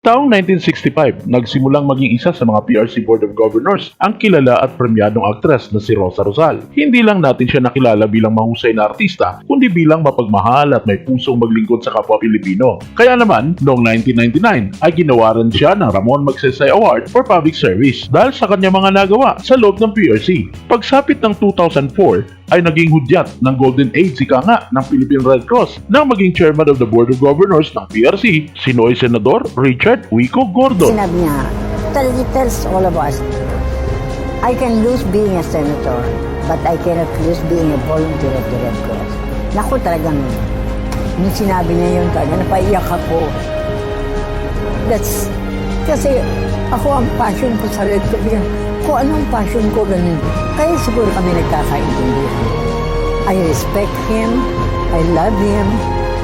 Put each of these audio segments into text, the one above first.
Taong 1965, nagsimulang maging isa sa mga PRC Board of Governors ang kilala at premyadong aktres na si Rosa Rosal. Hindi lang natin siya nakilala bilang mahusay na artista, kundi bilang mapagmahal at may pusong maglingkod sa kapwa Pilipino. Kaya naman, noong 1999 ay ginawa rin siya ng Ramon Magsaysay Award for Public Service dahil sa kanya mga nagawa sa loob ng PRC. Pagsapit ng 2004, ay naging hudyat ng Golden Age ika nga ng Philippine Red Cross nang maging chairman of the Board of Governors ng PRC, si Noy Senador Richard Wico Gordon. Sinabi niya, tell, he tells all of us, I can lose being a senator, but I cannot lose being a volunteer of the Red Cross. Naku talagang, nung sinabi niya yun talaga, napaiyak ako. That's, kasi ako ang passion ko sa Red Cross. Kung anong passion ko, ganun. Kaya siguro kami nagkakaintindihan. I respect him, I love him,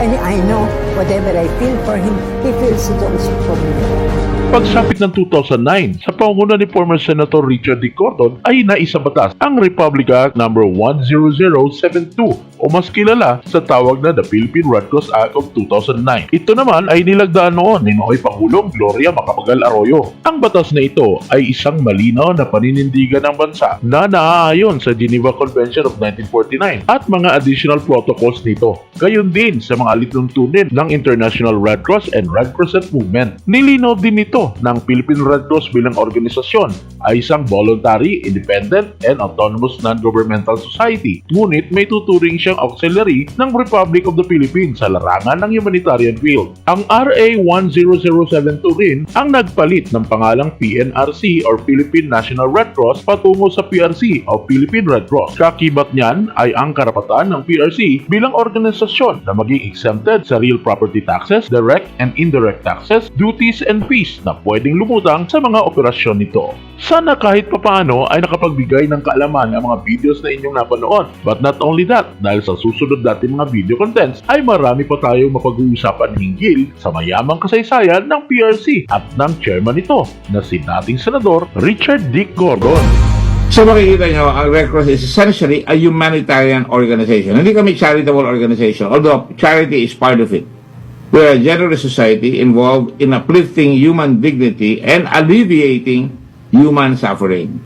and I know whatever I feel for him, he feels it also for me. Pagsapit ng 2009, sa pangunguna ni former Senator Richard D. Gordon ay naisabatas ang Republic Act No. 10072 o mas kilala sa tawag na the Philippine Red Cross Act of 2009. Ito naman ay nilagdaan noon ni Noy Pangulong Gloria Macapagal Arroyo. Ang batas na ito ay isang malinaw na paninindigan ng bansa na naaayon sa Geneva Convention of 1949 at mga additional protocols nito. Gayon din sa mga alituntunin ng International Red Cross and Red Crescent Movement. Nilinaw din nito ng Philippine Red Cross bilang organisasyon ay isang voluntary, independent, and autonomous non-governmental society. Ngunit may tuturing siyang auxiliary ng Republic of the Philippines sa larangan ng humanitarian field. Ang RA 10072 rin ang nagpalit ng pangalang PNRC or Philippine National Red Cross patungo sa PRC o Philippine Red Cross. Kakibat niyan ay ang karapatan ng PRC bilang organisasyon na maging exempted sa real property taxes, direct and indirect taxes, duties and fees na pwedeng lumutang sa mga operasyon nito. Sana kahit papaano ay nakapagbigay ng kaalaman ang mga videos na inyong napanood. But not only that, dahil sa susunod natin mga video contents ay marami pa tayong mapag-uusapan hinggil sa mayamang kasaysayan ng PRC at ng chairman nito na si dating Senador Richard Dick Gordon. So makikita nyo, ang Red Cross is essentially a humanitarian organization. Hindi kami charitable organization, although charity is part of it. We're a generous society involved in uplifting human dignity and alleviating human suffering.